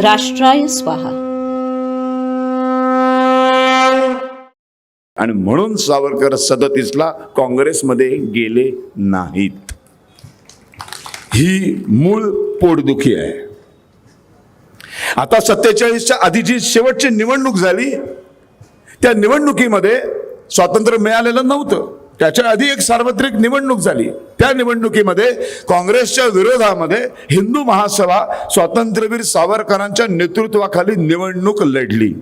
राष्ट्राय स्वाहा. आणि म्हणून सावरकर सदतीसला काँग्रेसमध्ये गेले नाहीत. ही मूळ पोटदुखी आहे. आता सत्तेचाळीसच्या आधी जी शेवटची निवडणूक झाली त्या निवडणुकीमध्ये स्वातंत्र्य मिळालेलं नव्हतं. त्याच्या आधी एक सार्वत्रिक निवडणूक झाली. त्या निवडणुकीमध्ये काँग्रेसच्या विरोधामध्ये हिंदू महासभा स्वातंत्र्यवीर सावरकरांच्या नेतृत्वाखाली निवडणूक लढली.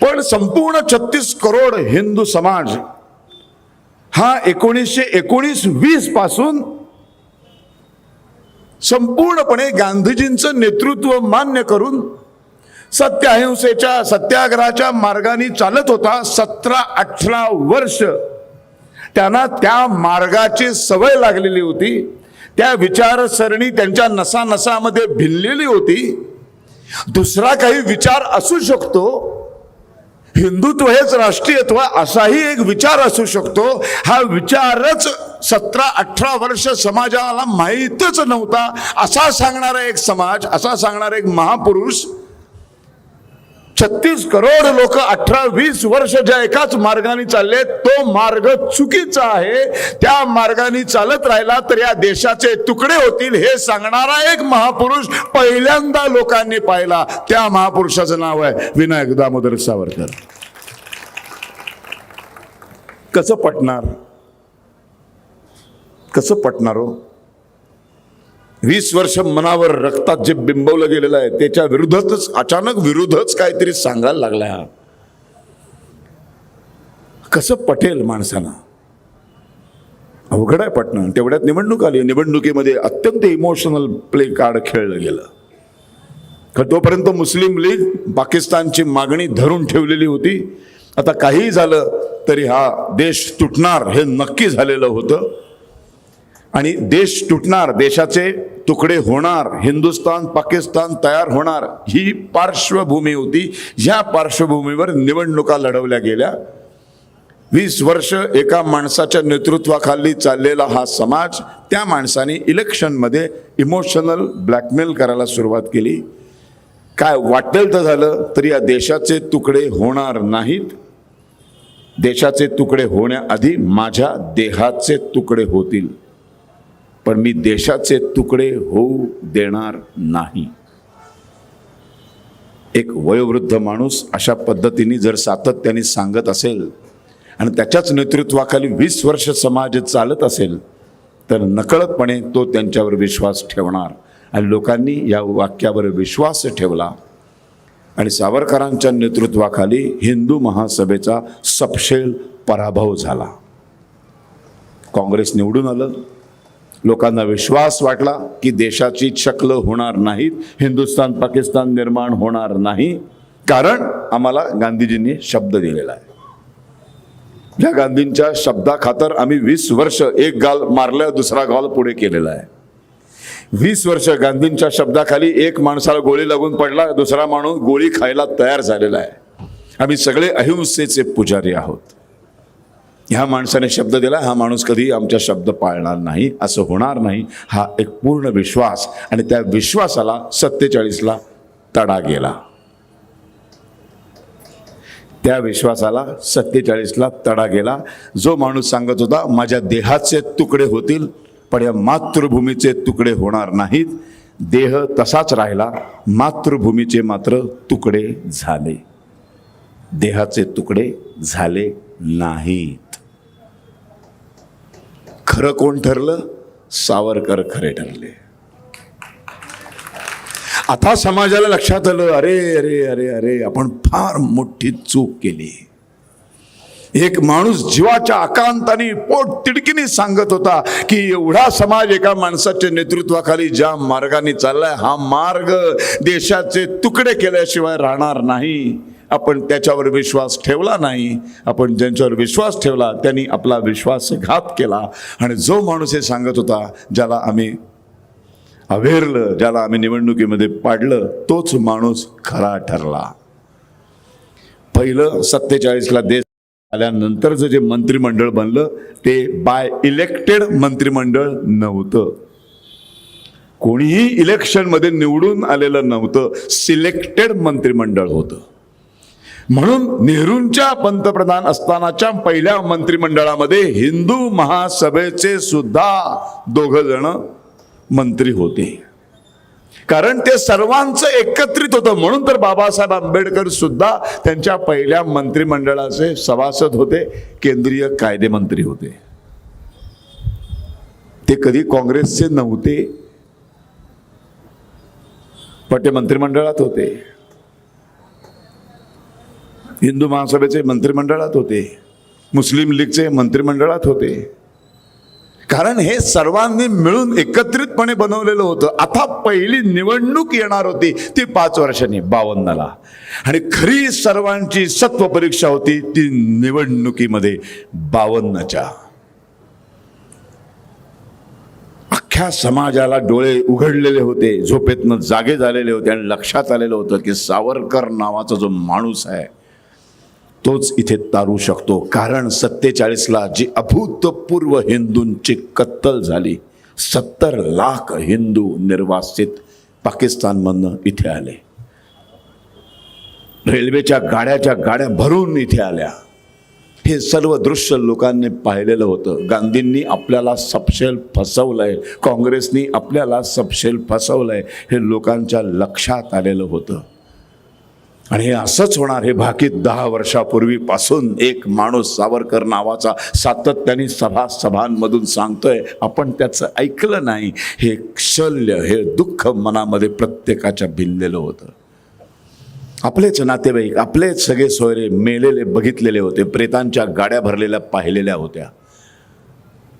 पण संपूर्ण छत्तीस करोड हिंदू समाज हा एकोणीसशे एकोणीस वीसपासून संपूर्णपणे गांधीजींचं नेतृत्व मान्य करून सत्य अहिंसेच्या सत्याग्रहाच्या मार्गाने चालत होता सतरा अठरा वर्ष. त्यांना त्या मार्गाची सवय लागलेली होती. त्या विचारसरणी त्यांच्या नसानसामध्ये भिनलेली होती. दुसरा काही विचार असू शकतो. हिंदुत्व हेच राष्ट्रीयत्व असाही एक विचार असू शकतो. हा विचारच सतरा अठरा वर्ष समाजाला माहीतच नव्हता. असा सांगणारा एक समाज असा सांगणारा एक महापुरुष छत्तीस करोड लोक अठरा वीस वर्ष ज्या एकाच मार्गाने चालले तो मार्ग चुकीचा आहे. त्या मार्गाने चालत राहिला तर या देशाचे तुकडे होतील हे सांगणारा एक महापुरुष पहिल्यांदा लोकांनी पाहिला. त्या महापुरुषाचं नाव आहे विनायक दामोदर सावरकर. कसं पटणार? कसं पटणार हो? वीस वर्ष मनावर रक्तात जे बिंबवलं गेलेलं आहे त्याच्या विरुद्धच अचानक विरुद्धच काहीतरी सांगायला लागला हा. कसं पटेल माणसाला अवघड आहे पटणं. तेवढ्यात निवडणूक आली. निवडणुकीमध्ये अत्यंत इमोशनल प्ले कार्ड खेळलं गेलं. कारण तोपर्यंत मुस्लिम लीग पाकिस्तानची मागणी धरून ठेवलेली होती. आता काहीही झालं तरी हा देश तुटणार हे नक्की झालेलं होतं. आणि देश तुटणार देशाचे तुकडे होणार हिंदुस्तान पाकिस्तान तयार होणार ही पार्श्वभूमी होती. ह्या पार्श्वभूमीवर निवडणुका लढवल्या गेल्या. वीस वर्ष एका माणसाच्या नेतृत्वाखाली चाललेला हा समाज त्या माणसाने इलेक्शनमध्ये इमोशनल ब्लॅकमेल करायला सुरुवात केली. काय वाटेल तर झालं तरी या देशाचे तुकडे होणार नाहीत. देशाचे तुकडे होण्याआधी माझ्या देहाचे तुकडे होतील. पण मी देशाचे तुकडे होऊ देणार नाही. एक वयोवृद्ध माणूस अशा पद्धतीने जर सातत्याने सांगत असेल आणि त्याच्याच नेतृत्वाखाली वीस वर्ष समाज चालत असेल तर नकळतपणे तो त्यांच्यावर विश्वास ठेवणार. आणि लोकांनी या वाक्यावर विश्वास ठेवला. आणि सावरकरांच्या नेतृत्वाखाली हिंदू महासभेचा सपशेल पराभव झाला. काँग्रेस निवडून आलं. लोकांना विश्वास वाटला की देशाची शकलं होणार नाहीत हिंदुस्थान पाकिस्तान निर्माण होणार नाही. कारण आम्हाला गांधीजींनी शब्द दिलेला आहे. या गांधींच्या शब्दाखातर आम्ही वीस वर्ष एक गाल मारलं दुसरा गाल पुढे केलेला आहे. वीस वर्ष गांधींच्या शब्दाखाली एक माणसाला गोळी लागून पडला दुसरा माणूस गोळी खायला तयार झालेला आहे. आम्ही सगळे अहिंसेचे पुजारी आहोत. ह्या माणसाने शब्द दिला हा माणूस कधी आमच्या शब्द पाळणार नाही. असं होणार नाही. हा एक पूर्ण विश्वास आणि त्या विश्वासाला सत्तेचाळीसला तडा गेला. त्या विश्वासाला सत्तेचाळीसला तडा गेला. जो माणूस सांगत होता माझ्या देहाचे तुकडे होतील पण या मातृभूमीचे तुकडे होणार नाहीत. देह तसाच राहिला मातृभूमीचे मात्र तुकडे झाले. देहाचे तुकडे झाले नाहीत खरं कोण ठरलं? सावरकर खरे ठरले. आता समाजाला लक्षात आलं अरे अरे अरे अरे आपण फार मोठी चूक केली. एक माणूस जीवाच्या आकांताने पोट तिडकीने सांगत होता की एवढा समाज एका माणसाच्या नेतृत्वाखाली ज्या मार्गाने चाललाय हा मार्ग देशाचे तुकडे केल्याशिवाय राहणार नाही. आपण त्याच्यावर विश्वास ठेवला नाही आपण ज्यांच्यावर विश्वास ठेवला त्यांनी आपला विश्वासघात केला. आणि जो माणूस हे सांगत होता ज्याला आम्ही अवेरलं ज्याला आम्ही निवडणुकीमध्ये पाडलं तोच माणूस खरा ठरला. पहिलं सत्तेचाळीसला देश आल्यानंतरचं जे मंत्रिमंडळ बनलं ते बाय इलेक्टेड मंत्रिमंडळ नव्हतं. कोणीही इलेक्शनमध्ये निवडून आलेलं नव्हतं सिलेक्टेड मंत्रिमंडळ होतं. म्हणून नेहरूंच्या पंतप्रधान असतानाच्या पहिल्या मंत्रिमंडळामध्ये हिंदू महासभेचे सुद्धा दोघ जण मंत्री होते. कारण ते सर्वांचं एकत्रित होतं. म्हणून तर बाबासाहेब आंबेडकर सुद्धा त्यांच्या पहिल्या मंत्रिमंडळाचे सभासद होते केंद्रीय कायदेमंत्री होते. ते कधी काँग्रेसचे नव्हते पण ते मंत्रिमंडळात होते. हिंदू महासभेचे मंत्रिमंडळात होते. मुस्लिम लीगचे मंत्रिमंडळात होते. कारण हे सर्वांनी मिळून एकत्रितपणे बनवलेलं होतं. आता पहिली निवडणूक येणार होती ती पाच वर्षांनी बावन्नला. आणि खरी सर्वांची सत्व परीक्षा होती ती निवडणुकीमध्ये बावन्नच्या. अख्ख्या समाजाला डोळे उघडलेले होते झोपेतनं जागे झालेले होते आणि लक्षात आलेलं होतं की सावरकर नावाचा जो माणूस आहे तोच इथे तारू शकतो. कारण सत्तेचाळीसला जी अभूतपूर्व हिंदूंची कत्तल झाली सत्तर लाख हिंदू निर्वासित पाकिस्तानमधनं इथे आले. रेल्वेच्या गाड्याच्या गाड्या भरून इथे आल्या. हे सर्व दृश्य लोकांनी पाहिलेलं होतं. गांधींनी आपल्याला सपशेल फसवलंय काँग्रेसनी आपल्याला सपशेल फसवलंय हे लोकांच्या लक्षात आलेलं होतं. आणि हे असंच होणार हे भाकीत दहा वर्षापूर्वीपासून एक माणूस सावरकर नावाचा सातत्याने सभा सभांमधून सांगतोय आपण त्याचं ऐकलं नाही. हे शल्य हे दुःख मनामध्ये प्रत्येकाच्या भिनलेलं होतं. आपलेच नातेवाईक आपलेच सगळे सोयरे मेलेले बघितलेले होते प्रेतांच्या गाड्या भरलेल्या पाहिलेल्या होत्या.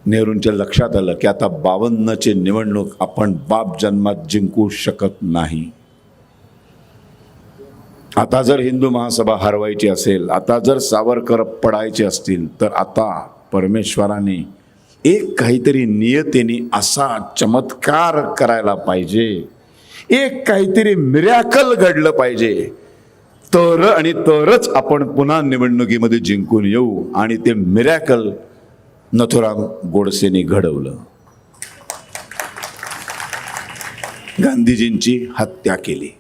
नेहरूंच्या लक्षात आलं की आता बावन्नची निवडणूक आपण बाप जन्मात जिंकू शकत नाही. आता जर हिंदू महासभा हरवायची असेल आता जर सावरकर पडायचे असतील तर आता परमेश्वराने एक काहीतरी नियतीने असा चमत्कार करायला पाहिजे. एक काहीतरी मिरॅकल घडलं पाहिजे. तर आणि तरच आपण पुन्हा निवडणुकीमध्ये जिंकून येऊ आणि ते मिरॅकल नथुराम गोडसेने घडवलं. गांधीजींची हत्या केली.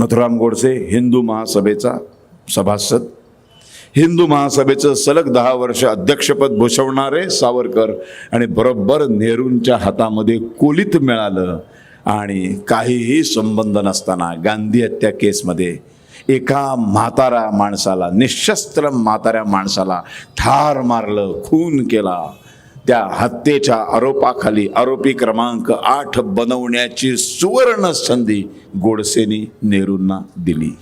नथुराम गोडसे हिंदू महासभेचा सभासद. हिंदू महासभेचं सलग दहा वर्ष अध्यक्षपद भूषवणारे सावरकर आणि बरोबर नेहरूंच्या हातामध्ये कोलीत मिळालं आणि काहीही संबंध नसताना गांधी हत्या केसमध्ये एका म्हातारा माणसाला निशस्त्र म्हाताऱ्या माणसाला ठार मारलं खून केला. त्या हत्येच्या आरोपाखाली आरोपी क्रमांक आठ बनवण्याची सुवर्ण संधी गोडसेनी नेहरूंना दिली.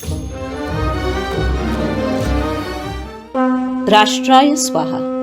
राष्ट्राय स्वाहा.